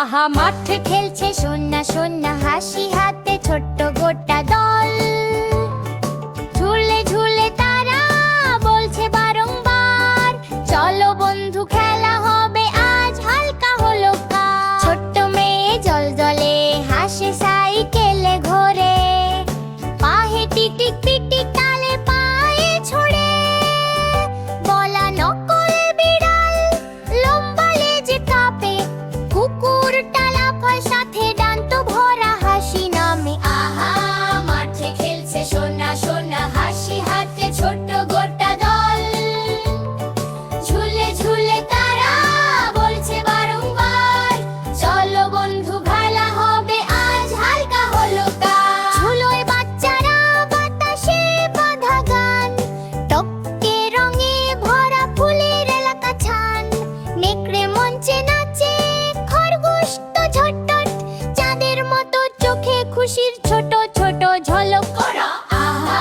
আহা, মাঠে খেলছে সন্না সন্না হাসি হাতে ছোট্ট গোটা দল। ঝুলে ঝুলে তারা বলছে বারংবার, চলো বন্ধু, খেলা হবে আজ, হালকা হলো ছোট্ট মেয়ে জল জলে, হাসে সাইকেলে ঘোরে। পাহে টিটিক পিটিক তালে পায়ে ছড়ে। বলা নকল বিড়াল, লম্বা লেজে কাঁপে, কুকুর টালাফার খুশির ছোট ছোট ঝলক। করা। আহা,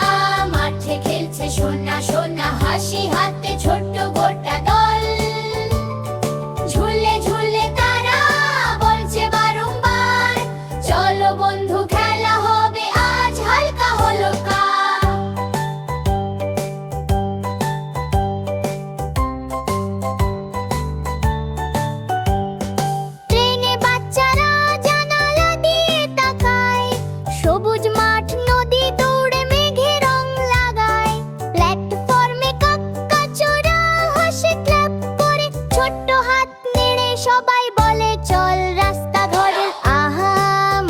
মাঠে খেলছে সোনা সোনা, হাসি হাতে ছোট্ট গোটা দল। ঝুলে ঝুলে তারা বলছে বারংবার, চলো বন্ধু খেলা সবুজ মাঠ, নদী দৌড়ে মেঘে রং লাগায়। প্ল্যাটফর্মে কাকাচোরা হাসে ক্ল্যাপ করে। ছোট্ট হাত নেড়ে সবাই বলে, চল রাস্তা ধরে আহা,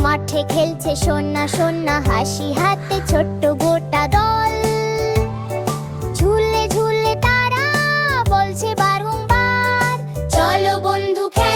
মাঠে খেলছে সোনা সোনা, হাসি হাতে ছোট্ট গোটা দল। ঝুলে ঝুলে তারা বলছে বারংবার, চলো বন্ধু, খেল।